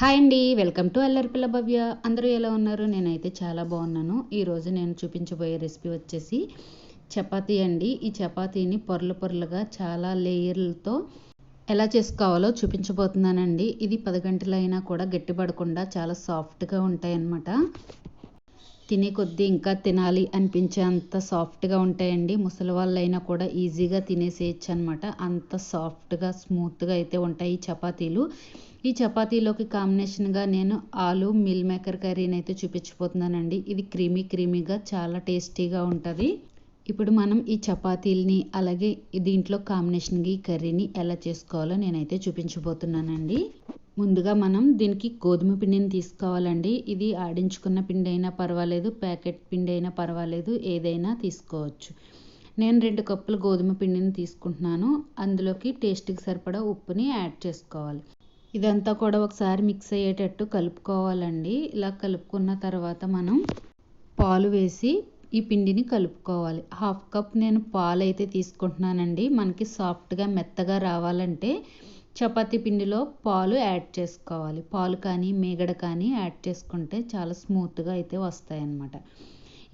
Hi అండి welcome to అల్లరిపిల్ల భవ్య. అందరూ ఎలా ఉన్నారు? నేనైతే చాలా బాగున్నాను. ఈరోజు నేను చూపించబోయే రెసిపీ వచ్చేసి చపాతీ అండి. ఈ చపాతీని పొరలు పొరలుగా చాలా లేయర్లతో ఎలా చేసుకోవాలో చూపించబోతున్నానండి. ఇది పది గంటలైనా కూడా గట్టిపడకుండా చాలా సాఫ్ట్గా ఉంటాయన్నమాట. తినే కొద్దీ ఇంకా తినాలి అనిపించే అంత సాఫ్ట్గా ఉంటాయండి. ముసలి వాళ్ళైనా కూడా ఈజీగా తినేసేయచ్చు అనమాట అంత సాఫ్ట్గా స్మూత్గా అయితే ఉంటాయి ఈ చపాతీలు. ఈ చపాతీలోకి కాంబినేషన్గా నేను ఆలు మిల్ మేకర్ కర్రీని అయితే చూపించిపోతున్నానండి ఇది క్రీమీ క్రీమీగా చాలా టేస్టీగా ఉంటుంది. ఇప్పుడు మనం ఈ చపాతీలని అలాగే దీంట్లో కాంబినేషన్గా ఈ కర్రీని ఎలా చేసుకోవాలో నేనైతే చూపించబోతున్నానండి. ముందుగా మనం దీనికి గోధుమ పిండిని తీసుకోవాలండి. ఇది ఆడించుకున్న పిండి అయినా పర్వాలేదు ప్యాకెట్ పిండి అయినా పర్వాలేదు ఏదైనా తీసుకోవచ్చు. నేను రెండు కప్పులు గోధుమ పిండిని తీసుకుంటున్నాను. అందులోకి టేస్ట్కి సరిపడా ఉప్పుని యాడ్ చేసుకోవాలి. ఇదంతా కూడా ఒకసారి మిక్స్ అయ్యేటట్టు కలుపుకోవాలండి. ఇలా కలుపుకున్న తర్వాత మనం పాలు వేసి ఈ పిండిని కలుపుకోవాలి. హాఫ్ కప్ నేను పాలు అయితే తీసుకుంటున్నానండి. మనకి సాఫ్ట్గా మెత్తగా రావాలంటే చపాతి పిండిలో పాలు యాడ్ చేసుకోవాలి. పాలు కానీ మేగడ కానీ యాడ్ చేసుకుంటే చాలా స్మూత్గా అయితే వస్తాయి అన్నమాట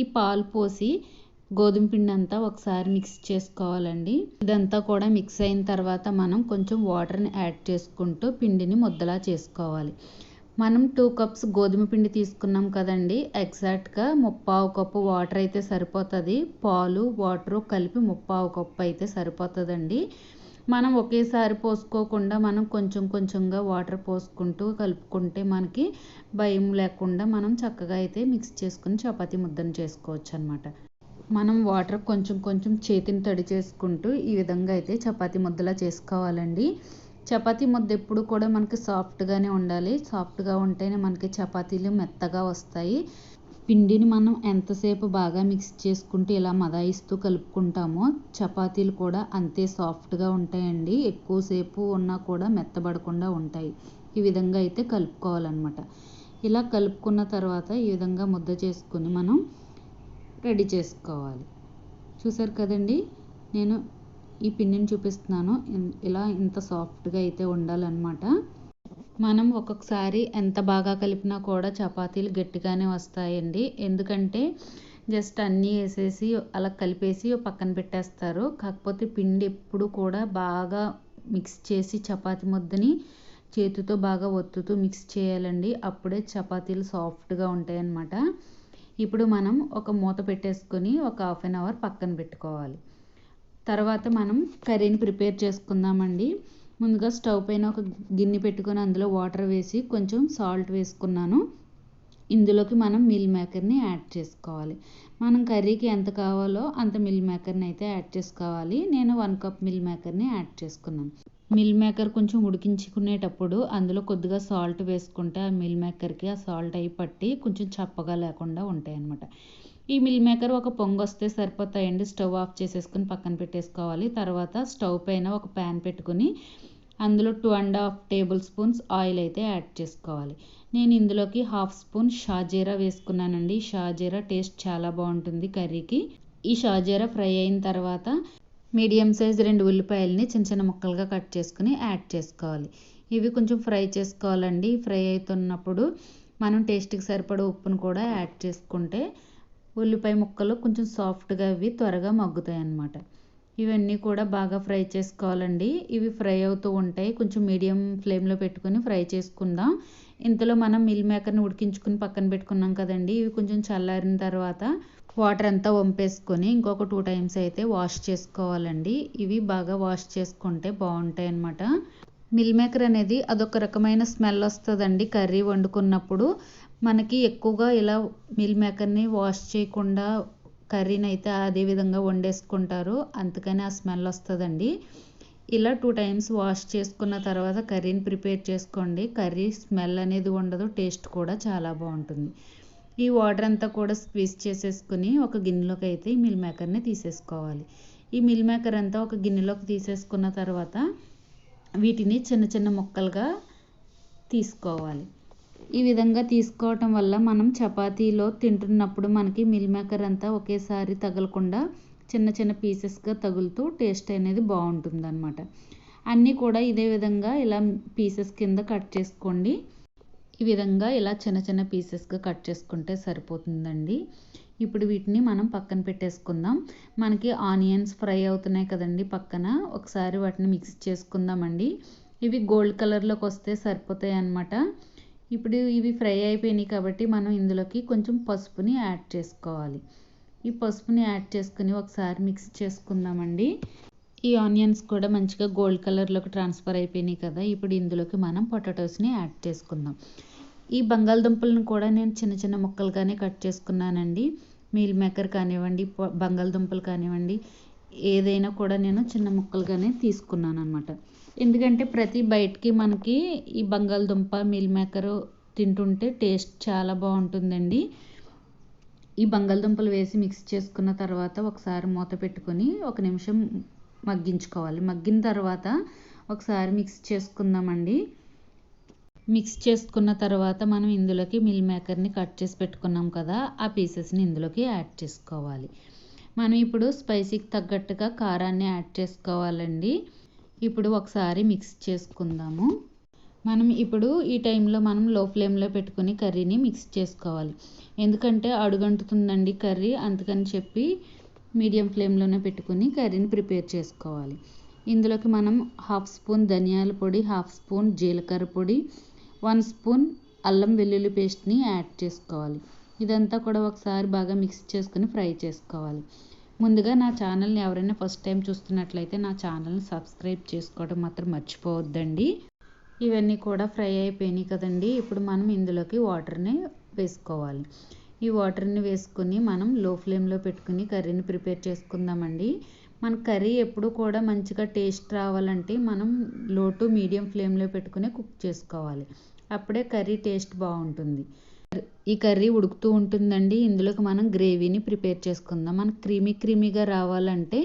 ఈ పాలు పోసి గోధుమ పిండి అంతా ఒకసారి మిక్స్ చేసుకోవాలండి. ఇదంతా కూడా మిక్స్ అయిన తర్వాత మనం కొంచెం వాటర్ని యాడ్ చేసుకుంటూ పిండిని ముద్దలా చేసుకోవాలి. మనం టూ కప్స్ గోధుమ పిండి తీసుకున్నాం కదండి ఎగ్జాక్ట్గా ముప్పావు కప్పు వాటర్ అయితే సరిపోతుంది. పాలు వాటరు కలిపి ముప్పావు కప్పు అయితే సరిపోతుందండి. మనం ఒకేసారి పోసుకోకుండా మనం కొంచెం కొంచెంగా వాటర్ పోసుకుంటూ కలుపుకుంటే మనకి భయం లేకుండా మనం చక్కగా అయితే మిక్స్ చేసుకుని చపాతీ ముద్దను చేసుకోవచ్చు అనమాట మనం వాటర్ కొంచెం కొంచెం చేతిని తడి చేసుకుంటూ ఈ విధంగా అయితే చపాతీ ముద్దలా చేసుకోవాలండి. చపాతీ ముద్ద ఎప్పుడు కూడా మనకి సాఫ్ట్గానే ఉండాలి. సాఫ్ట్గా ఉంటేనే మనకి చపాతీలు మెత్తగా వస్తాయి. పిండిని మనం ఎంతసేపు బాగా మిక్స్ చేసుకుంటూ ఇలా మదాయిస్తూ కలుపుకుంటామో చపాతీలు కూడా అంతే సాఫ్ట్గా ఉంటాయండి. ఎక్కువసేపు ఉన్నా కూడా మెత్తబడకుండా ఉంటాయి. ఈ విధంగా అయితే కలుపుకోవాలన్నమాట. ఇలా కలుపుకున్న తర్వాత ఈ విధంగా ముద్ద చేసుకుని మనం రెడీ చేసుకోవాలి. చూసారు కదండి? నేను ఈ పిండిని చూపిస్తున్నాను. ఇలా ఇంత సాఫ్ట్గా అయితే ఉండాలన్నమాట. మనం ఒక్కొక్కసారి ఎంత బాగా కలిపినా కూడా చపాతీలు గట్టిగానే వస్తాయండి. ఎందుకంటే జస్ట్ అన్నీ వేసేసి అలా కలిపేసి పక్కన పెట్టేస్తారు. కాకపోతే పిండి ఎప్పుడు కూడా బాగా మిక్స్ చేసి చపాతీ ముద్దని చేతితో బాగా ఒత్తుతూ మిక్స్ చేయాలండి. అప్పుడే చపాతీలు సాఫ్ట్గా ఉంటాయన్నమాట. ఇప్పుడు మనం ఒక మూత పెట్టేసుకొని ఒక హాఫ్ అన్ అవర్ పక్కన పెట్టుకోవాలి. తర్వాత మనం కర్రీని ప్రిపేర్ చేసుకుందామండి. ముందుగా స్టవ్ పైన ఒక గిన్నె పెట్టుకొని అందులో వాటర్ వేసి కొంచెం సాల్ట్ వేసుకున్నాను. ఇందులోకి మనం మిల్ మేకర్ని యాడ్ చేసుకోవాలి. మనం కర్రీకి ఎంత కావాలో అంత మిల్ మేకర్ని అయితే యాడ్ చేసుకోవాలి. నేను వన్ కప్ మిల్ మేకర్ని యాడ్ చేసుకున్నాను. మిల్ మేకర్ కొంచెం ఉడికించుకునేటప్పుడు అందులో కొద్దిగా సాల్ట్ వేసుకుంటే ఆ మిల్ మేకర్కి ఆ సాల్ట్ అయి పట్టి కొంచెం చప్పగా లేకుండా ఉంటాయి అన్నమాట ఈ మిల్ మేకర్ ఒక పొంగు వస్తే సరిపోతాయండి. స్టవ్ ఆఫ్ చేసేసుకుని పక్కన పెట్టేసుకోవాలి. తర్వాత స్టవ్ పైన ఒక ప్యాన్ పెట్టుకుని అందులో two and half table spoons oil అయితే యాడ్ చేసుకోవాలి. నేను ఇందులోకి హాఫ్ స్పూన్ షాజీరా వేసుకున్నానండి. షాజీరా టేస్ట్ చాలా బాగుంటుంది కర్రీకి. ఈ షాజీరా ఫ్రై అయిన తర్వాత మీడియం సైజ్ రెండు ఉల్లిపాయలని చిన్న చిన్న ముక్కలుగా కట్ చేసుకుని యాడ్ చేసుకోవాలి. ఇవి కొంచెం ఫ్రై చేసుకోవాలండి. ఫ్రై అవుతున్నప్పుడు మనం టేస్ట్కి సరిపడే ఉప్పును కూడా యాడ్ చేసుకుంటే ఉల్లిపాయ ముక్కలు కొంచెం సాఫ్ట్గా అవి త్వరగా మగ్గుతాయి అన్నమాట ఇవన్నీ కూడా బాగా ఫ్రై చేసుకోవాలండి. ఇవి ఫ్రై అవుతూ ఉంటాయి. కొంచెం మీడియం ఫ్లేమ్లో పెట్టుకొని ఫ్రై చేసుకుందాం. ఇంతలో మనం మిల్ మేకర్ని ఉడికించుకుని పక్కన పెట్టుకున్నాం కదండి. ఇవి కొంచెం చల్లారిన తర్వాత వాటర్ అంతా వంపేసుకొని ఇంకొక టూ టైమ్స్ అయితే వాష్ చేసుకోవాలండి. ఇవి బాగా వాష్ చేసుకుంటే బాగుంటాయి అన్నమాట. మిల్ మేకర్ అనేది అదొక రకమైన స్మెల్ వస్తుందండి. కర్రీ వండుకున్నప్పుడు మనకి ఎక్కువగా ఇలా మిల్ మేకర్ని వాష్ చేయకుండా కర్రీని అయితే అదే విధంగా వండేసుకుంటారు. అందుకని ఆ స్మెల్ వస్తుందండి. ఇలా టూ టైమ్స్ వాష్ చేసుకున్న తర్వాత కర్రీని ప్రిపేర్ చేసుకోండి. కర్రీ స్మెల్ అనేది ఉండదు టేస్ట్ కూడా చాలా బాగుంటుంది. ఈ వాటర్ అంతా కూడా స్క్వీజ్ చేసేసుకుని ఒక గిన్నెలోకి అయితే ఈ మిల్ మేకర్ని తీసేసుకోవాలి. ఈ మిల్ మేకర్ అంతా ఒక గిన్నెలోకి తీసేసుకున్న తర్వాత వీటిని చిన్న చిన్న ముక్కలుగా తీసుకోవాలి. ఈ విధంగా తీసుకోవటం వల్ల మనం చపాతీలో తింటున్నప్పుడు మనకి మిల్ మేకర్ అంతా ఒకేసారి తగలకుండా చిన్న చిన్న పీసెస్గా తగులుతూ టేస్ట్ అనేది బాగుంటుంది అనమాట అన్నీ కూడా ఇదే విధంగా ఇలా పీసెస్ కింద కట్ చేసుకోండి. ఈ విధంగా ఇలా చిన్న చిన్న పీసెస్గా కట్ చేసుకుంటే సరిపోతుందండి. ఇప్పుడు వీటిని మనం పక్కన పెట్టేసుకుందాం. మనకి ఆనియన్స్ ఫ్రై అవుతున్నాయి కదండి పక్కన. ఒకసారి వాటిని మిక్స్ చేసుకుందామండి. ఇవి గోల్డ్ కలర్లోకి వస్తే సరిపోతాయి అన్నమాట ఇప్పుడు ఇవి ఫ్రై అయిపోయినాయి కాబట్టి మనం ఇందులోకి కొంచెం పసుపుని యాడ్ చేసుకోవాలి. ఈ పసుపుని యాడ్ చేసుకుని ఒకసారి మిక్స్ చేసుకుందామండి. ఈ ఆనియన్స్ కూడా మంచిగా గోల్డ్ కలర్లోకి ట్రాన్స్ఫర్ అయిపోయినాయి కదా ఇప్పుడు ఇందులోకి మనం పొటాటోస్ని యాడ్ చేసుకుందాం. ఈ బంగాళదుంపలను కూడా నేను చిన్న చిన్న ముక్కలుగానే కట్ చేసుకున్నానండి. మీల్ మేకర్ కానివ్వండి బంగాళదుంపలు కానివ్వండి ఏదైనా కూడా నేను చిన్న ముక్కలుగానే తీసుకున్నాను అనమాట ఎందుకంటే ప్రతి బయటికి మనకి ఈ బంగాళదుంప మీల్ మేకర్ తింటుంటే టేస్ట్ చాలా బాగుంటుందండి. ఈ బంగాళదుంపలు వేసి మిక్స్ చేసుకున్న తర్వాత ఒకసారి మూత పెట్టుకొని ఒక నిమిషం మగ్గించుకోవాలి. మగ్గిన తర్వాత ఒకసారి మిక్స్ చేసుకుందామండి. మిక్స్ చేసుకున్న తర్వాత మనం ఇందులోకి మిల్ మేకర్ని కట్ చేసి పెట్టుకున్నాం కదా ఆ పీసెస్ని ఇందులోకి యాడ్ చేసుకోవాలి. మనం ఇప్పుడు స్పైసీకి తగ్గట్టుగా కారాన్ని యాడ్ చేసుకోవాలండి. ఇప్పుడు ఒకసారి మిక్స్ చేసుకుందాము. మనం ఇప్పుడు ఈ టైంలో మనం లో ఫ్లేమ్లో పెట్టుకుని కర్రీని మిక్స్ చేసుకోవాలి. ఎందుకంటే అడుగంటుతుందండి కర్రీ అందుకని చెప్పి మీడియం ఫ్లేమ్లోనే పెట్టుకుని కర్రీని ప్రిపేర్ చేసుకోవాలి. ఇందులోకి మనం హాఫ్ స్పూన్ ధనియాల పొడి హాఫ్ స్పూన్ జీలకర్ర పొడి వన్ స్పూన్ అల్లం వెల్లుల్లి పేస్ట్ని యాడ్ చేసుకోవాలి. ఇదంతా కూడా ఒకసారి బాగా మిక్స్ చేసుకుని ఫ్రై చేసుకోవాలి. ముందుగా నా ఛానల్ని ఎవరైనా ఫస్ట్ టైం చూస్తున్నట్లయితే నా ఛానల్ని సబ్స్క్రైబ్ చేసుకోవడం మాత్రం మర్చిపోవద్దండి. ఇవన్నీ కూడా ఫ్రై అయిపోయినాయి కదండి. ఇప్పుడు మనం ఇందులోకి వాటర్ని వేసుకోవాలి. ఈ వాటర్ని వేసుకుని మనం లో ఫ్లేమ్లో పెట్టుకుని కర్రీని ప్రిపేర్ చేసుకుందామండి. మన కర్రీ ఎప్పుడు కూడా మంచిగా టేస్ట్ రావాలంటే మనం లో టు మీడియం ఫ్లేమ్లో పెట్టుకుని కుక్ చేసుకోవాలి. అప్పుడే కర్రీ టేస్ట్ బాగుంటుంది. ఈ కర్రీ ఉడుకుతూ ఉంటుందండి. ఇందులోకి మనం గ్రేవీని ప్రిపేర్ చేసుకుందాం. మనకు క్రీమీ క్రీమీగా రావాలంటే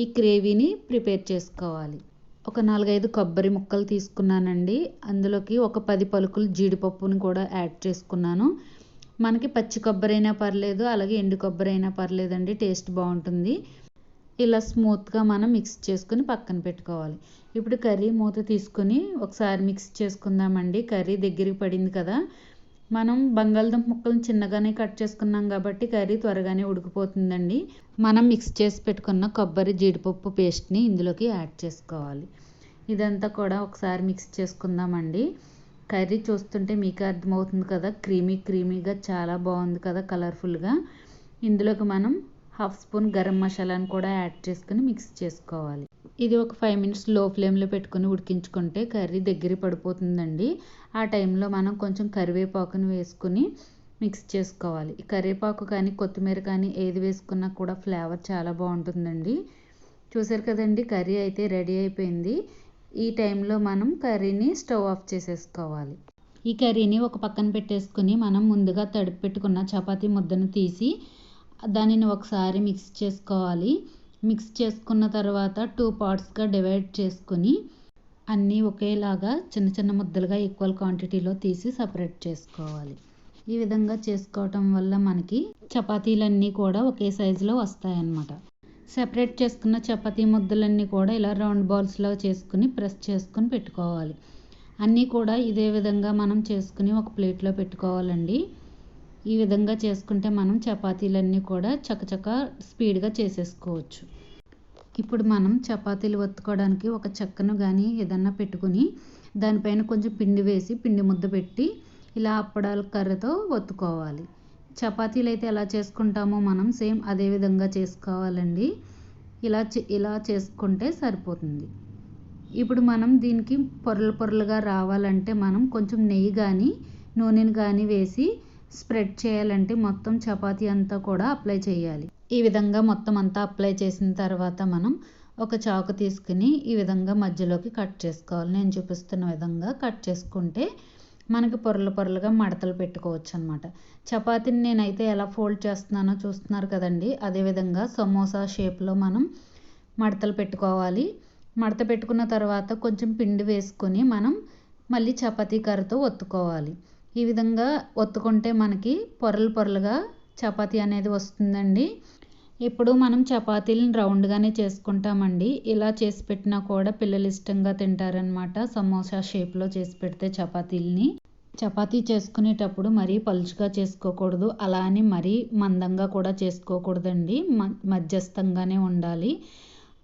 ఈ గ్రేవీని ప్రిపేర్ చేసుకోవాలి. ఒక నాలుగైదు కొబ్బరి ముక్కలు తీసుకున్నానండి. అందులోకి ఒక పది పలుకులు జీడిపప్పుని కూడా యాడ్ చేసుకున్నాను. మనకి పచ్చి కొబ్బరి అయినా పర్లేదు అలాగే ఎండు కొబ్బరి అయినా పర్లేదండి. టేస్ట్ బాగుంటుంది. ఇలా స్మూత్గా మనం మిక్స్ చేసుకుని పక్కన పెట్టుకోవాలి. ఇప్పుడు కర్రీ మూత తీసుకొని ఒకసారి మిక్స్ చేసుకుందామండి. కర్రీ దగ్గరికి పడింది కదా మనం బంగాళదుంప ముక్కలను చిన్నగానే కట్ చేసుకున్నాం కాబట్టి కర్రీ త్వరగానే ఉడికిపోతుందండి. మనం మిక్స్ చేసి పెట్టుకున్న కొబ్బరి జీడిపప్పు పేస్ట్ని ఇందులోకి యాడ్ చేసుకోవాలి. ఇదంతా కూడా ఒకసారి మిక్స్ చేసుకుందామండి. కర్రీ చూస్తుంటే మీకు అర్థమవుతుంది కదా క్రీమీ క్రీమీగా చాలా బాగుంది కదా కలర్ఫుల్గా ఇందులోకి మనం హాఫ్ స్పూన్ గరం మసాలాను కూడా యాడ్ చేసుకుని మిక్స్ చేసుకోవాలి. ఇది ఒక ఫైవ్ మినిట్స్లో ఫ్లేమ్లో పెట్టుకుని ఉడికించుకుంటే కర్రీ దగ్గర పడిపోతుందండి. ఆ టైంలో మనం కొంచెం కరివేపాకుని వేసుకుని మిక్స్ చేసుకోవాలి. కరివేపాకు కానీ కొత్తిమీర కానీ ఏది వేసుకున్నా కూడా ఫ్లేవర్ చాలా బాగుంటుందండి. చూసారు కదండి కర్రీ అయితే రెడీ అయిపోయింది. ఈ టైంలో మనం కర్రీని స్టవ్ ఆఫ్ చేసేసుకోవాలి. ఈ కర్రీని ఒక పక్కన పెట్టేసుకుని మనం ముందుగా తడిపి పెట్టుకున్న చపాతీ ముద్దను తీసి దానిని ఒకసారి మిక్స్ చేసుకోవాలి. మిక్స్ చేసుకున్న తర్వాత టూ పార్ట్స్గా డివైడ్ చేసుకుని అన్నీ ఒకేలాగా చిన్న చిన్న ముద్దలుగా ఈక్వల్ క్వాంటిటీలో తీసి సపరేట్ చేసుకోవాలి. ఈ విధంగా చేసుకోవటం వల్ల మనకి చపాతీలన్నీ కూడా ఒకే సైజులో వస్తాయన్నమాట. సెపరేట్ చేసుకున్న చపాతీ ముద్దలన్నీ కూడా ఇలా రౌండ్ బాల్స్లో చేసుకుని ప్రెస్ చేసుకుని పెట్టుకోవాలి. అన్నీ కూడా ఇదే విధంగా మనం చేసుకుని ఒక ప్లేట్లో పెట్టుకోవాలండి. ఈ విధంగా చేసుకుంటే మనం చపాతీలన్నీ కూడా చకచక స్పీడ్గా చేసేసుకోవచ్చు. ఇప్పుడు మనం చపాతీలు ఒత్తుకోవడానికి ఒక చెక్కను కానీ ఏదన్నా పెట్టుకుని దానిపైన కొంచెం పిండి వేసి పిండి ముద్ద పెట్టి ఇలా అప్పడాల కర్రతో ఒత్తుకోవాలి. చపాతీలు అయితే ఎలా చేసుకుంటామో మనం సేమ్ అదే విధంగా చేసుకోవాలండి. ఇలా ఇలా చేసుకుంటే సరిపోతుంది. ఇప్పుడు మనం దీనికి పొరలు పొరలుగా రావాలంటే మనం కొంచెం నెయ్యి కానీ నూనెని కానీ వేసి స్ప్రెడ్ చేయాలంటే మొత్తం చపాతీ అంతా కూడా అప్లై చేయాలి. ఈ విధంగా మొత్తం అంతా అప్లై చేసిన తర్వాత మనం ఒక చాకు తీసుకుని ఈ విధంగా మధ్యలోకి కట్ చేసుకోవాలి. నేను చూపిస్తున్న విధంగా కట్ చేసుకుంటే మనకి పొరలు పొరలుగా మడతలు పెట్టుకోవచ్చు అనమాట చపాతీని నేనైతే ఎలా ఫోల్డ్ చేస్తున్నానో చూస్తున్నారు కదండి. అదేవిధంగా సమోసా షేప్లో మనం మడతలు పెట్టుకోవాలి. మడత పెట్టుకున్న తర్వాత కొంచెం పిండి వేసుకొని మనం మళ్ళీ చపాతీ కర్రతో ఒత్తుకోవాలి. ఈ విధంగా ఒత్తుకుంటే మనకి పొరలు పొరలుగా చపాతీ అనేది వస్తుందండి. ఇప్పుడు మనం చపాతీలను రౌండ్గానే చేసుకుంటామండి. ఇలా చేసి పెట్టినా కూడా పిల్లలు ఇష్టంగా తింటారనమాట సమోసా షేప్లో చేసి పెడితే చపాతీలని. చపాతీ చేసుకునేటప్పుడు మరీ పలుచుగా చేసుకోకూడదు. అలా అని మరీ మందంగా కూడా చేసుకోకూడదండి. మధ్యస్థంగానే ఉండాలి.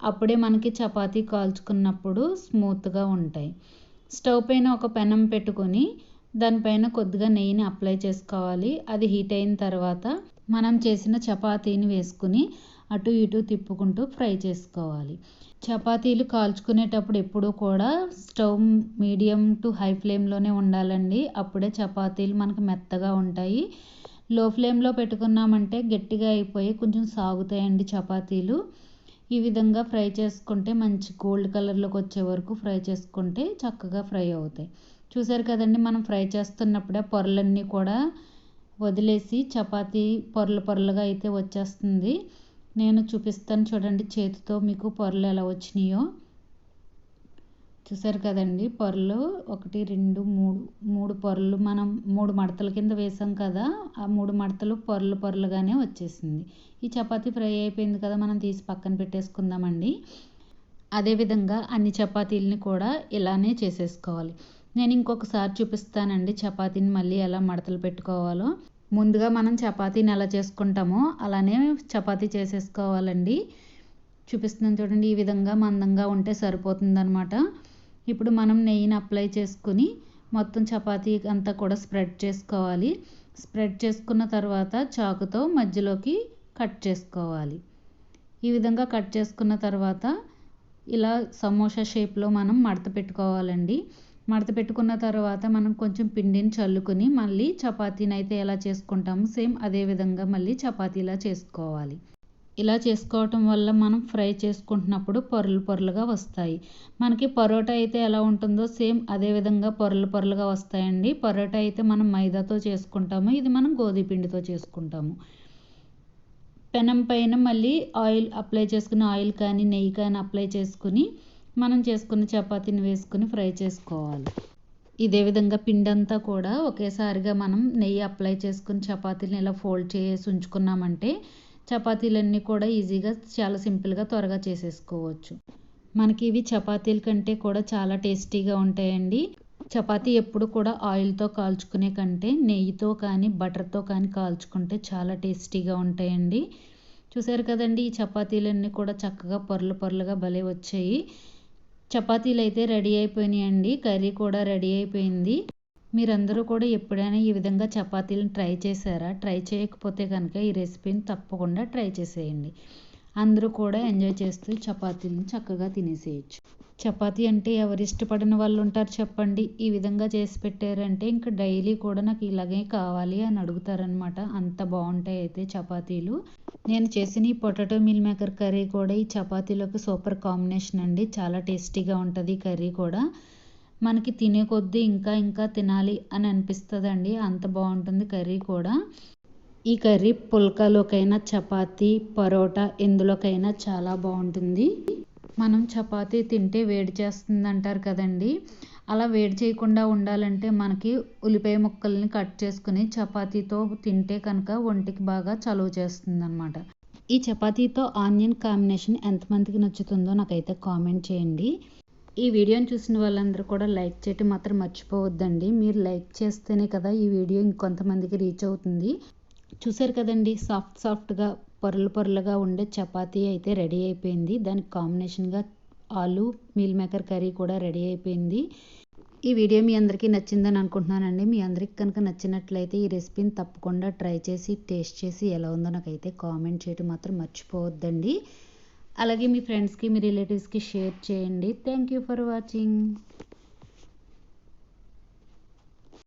అప్పుడే మనకి చపాతీ కాల్చుకున్నప్పుడు స్మూత్గా ఉంటాయి. స్టవ్ పైన ఒక పెనం పెట్టుకొని దానిపైన కొద్దిగా నెయ్యిని అప్లై చేసుకోవాలి. అది హీట్ అయిన తర్వాత మనం చేసిన చపాతీని వేసుకుని అటు ఇటు తిప్పుకుంటూ ఫ్రై చేసుకోవాలి. చపాతీలు కాల్చుకునేటప్పుడు ఎప్పుడూ కూడా స్టవ్ మీడియం టు హై ఫ్లేమ్లోనే ఉండాలండి. అప్పుడే చపాతీలు మనకు మెత్తగా ఉంటాయి. లో ఫ్లేమ్లో పెట్టుకున్నామంటే గట్టిగా అయిపోయి కొంచెం సాగుతాయండి చపాతీలు. ఈ విధంగా ఫ్రై చేసుకుంటే మంచి గోల్డ్ కలర్లోకి వచ్చే వరకు ఫ్రై చేసుకుంటే చక్కగా ఫ్రై అవుతాయి. చూసారు కదండి మనం ఫ్రై చేస్తున్నప్పుడే పొరలన్నీ కూడా వదిలేసి చపాతీ పొరలు పొరలుగా అయితే వచ్చేస్తుంది. నేను చూపిస్తాను చూడండి చేతితో మీకు పొరలు ఎలా వచ్చినాయో. చూసారు కదండి పొరలు ఒకటి రెండు మూడు. మూడు పొరలు మనం మూడు మడతల కింద వేసాం కదా ఆ మూడు మడతలు పొరలు పొరలుగానే వచ్చేసింది. ఈ చపాతీ ఫ్రై అయిపోయింది కదా మనం తీసి పక్కన పెట్టేసుకుందామండి. అదేవిధంగా అన్ని చపాతీలని కూడా ఇలానే చేసేసుకోవాలి. నేను ఇంకొకసారి చూపిస్తానండి చపాతీని మళ్ళీ ఎలా మడతలు పెట్టుకోవాలో. ముందుగా మనం చపాతీని ఎలా చేసుకుంటామో అలానే చపాతీ చేసేసుకోవాలండి. చూపిస్తున్నాను చూడండి ఈ విధంగా మందంగా ఉంటే సరిపోతుందనమాట ఇప్పుడు మనం నెయ్యిని అప్లై చేసుకుని మొత్తం చపాతీ అంతా కూడా స్ప్రెడ్ చేసుకోవాలి. స్ప్రెడ్ చేసుకున్న తర్వాత చాకుతో మధ్యలోకి కట్ చేసుకోవాలి. ఈ విధంగా కట్ చేసుకున్న తర్వాత ఇలా సమోసా షేప్లో మనం మడత పెట్టుకోవాలండి. మడత పెట్టుకున్న తర్వాత మనం కొంచెం పిండిని చల్లుకుని మళ్ళీ చపాతీని అయితే ఎలా చేసుకుంటామో సేమ్ అదే విధంగా మళ్ళీ చపాతీలా చేసుకోవాలి. ఇలా చేసుకోవటం వల్ల మనం ఫ్రై చేసుకుంటున్నప్పుడు పొరలు పొరలుగా వస్తాయి. మనకి పరోటా అయితే ఎలా ఉంటుందో సేమ్ అదే విధంగా పొరలు పొరలుగా వస్తాయండి. పరోటా అయితే మనం మైదాతో చేసుకుంటాము. ఇది మనం గోధుమ పిండితో చేసుకుంటాము. పెనం పైన మళ్ళీ ఆయిల్ అప్లై చేసుకుని ఆయిల్ కానీ నెయ్యి కానీ అప్లై చేసుకుని మనం చేసుకున్న చపాతీని వేసుకుని ఫ్రై చేసుకోవాలి. ఇదే విధంగా పిండి అంతా కూడా ఒకేసారిగా మనం నెయ్యి అప్లై చేసుకుని చపాతీని ఇలా ఫోల్డ్ చేసి ఉంచుకున్నామంటే చపాతీలన్నీ కూడా ఈజీగా చాలా సింపుల్గా త్వరగా చేసేసుకోవచ్చు. మనకి ఇవి చపాతీల కంటే కూడా చాలా టేస్టీగా ఉంటాయండి. చపాతీ ఎప్పుడు కూడా ఆయిల్తో కాల్చుకునే కంటే నెయ్యితో కానీ బటర్తో కానీ కాల్చుకుంటే చాలా టేస్టీగా ఉంటాయండి. చూసారు కదండి ఈ చపాతీలన్నీ కూడా చక్కగా పొరలు పొరలుగా భలే వచ్చాయి. చపాతీలు అయితే రెడీ అయిపోయినాయండి కర్రీ కూడా రెడీ అయిపోయింది. మీరందరూ కూడా ఎప్పుడైనా ఈ విధంగా చపాతీలను ట్రై చేశారా? ట్రై చేయకపోతే కనుక ఈ రెసిపీని తప్పకుండా ట్రై చేసేయండి. అందరూ కూడా ఎంజాయ్ చేస్తూ చపాతీలను చక్కగా తినేసేయచ్చు. చపాతీ అంటే ఎవరు ఇష్టపడిన వాళ్ళు ఉంటారు చెప్పండి. ఈ విధంగా చేసి పెట్టారంటే ఇంకా డైలీ కూడా నాకు ఇలాగే కావాలి అని అడుగుతారనమాట అంత బాగుంటాయి అయితే చపాతీలు. నేను చేసిన ఈ పొటాటో మిల్ మేకర్ కర్రీ కూడా ఈ చపాతీలకు సూపర్ కాంబినేషన్ అండి. చాలా టేస్టీగా ఉంటుంది ఈ కర్రీ కూడా. మనకి తినే కొద్దీ ఇంకా ఇంకా తినాలి అని అనిపిస్తుందండి. అంత బాగుంటుంది కర్రీ కూడా. ఈ కర్రీ పుల్కాలోకైనా చపాతీ పరోటా ఎందులోకైనా చాలా బాగుంటుంది. మనం చపాతీ తింటే వేడి చేస్తుంది అంటారు కదండి. అలా వేడి చేయకుండా ఉండాలంటే మనకి ఉల్లిపాయ ముక్కల్ని కట్ చేసుకుని చపాతీతో తింటే కనుక ఒంటికి బాగా చలువ చేస్తుంది అనమాట ఈ చపాతీతో ఆనియన్ కాంబినేషన్ ఎంతమందికి నచ్చుతుందో నాకైతే కామెంట్ చేయండి. ఈ వీడియోని చూసిన వాళ్ళందరూ కూడా లైక్ చేయటం మాత్రం మర్చిపోవద్దండి. మీరు లైక్ చేస్తేనే కదా ఈ వీడియో ఇంకొంతమందికి రీచ్ అవుతుంది. చూసారు కదండి సాఫ్ట్ సాఫ్ట్గా పొరలు పొరలుగా ఉండే చపాతీ అయితే రెడీ అయిపోయింది. దానికి కాంబినేషన్గా ఆలు మీల్ మేకర్ కర్రీ కూడా రెడీ అయిపోయింది. ఈ వీడియో మీ అందరికీ నచ్చిందని అనుకుంటున్నానండి. మీ అందరికి కనుక నచ్చినట్లయితే ఈ రెసిపీని తప్పకుండా ట్రై చేసి టేస్ట్ చేసి ఎలా ఉందో నాకైతే కామెంట్ చేయడం మాత్రం మర్చిపోవద్దండి. అలాగే మీ ఫ్రెండ్స్కి మీ రిలేటివ్స్కి షేర్ చేయండి. Thank you for watching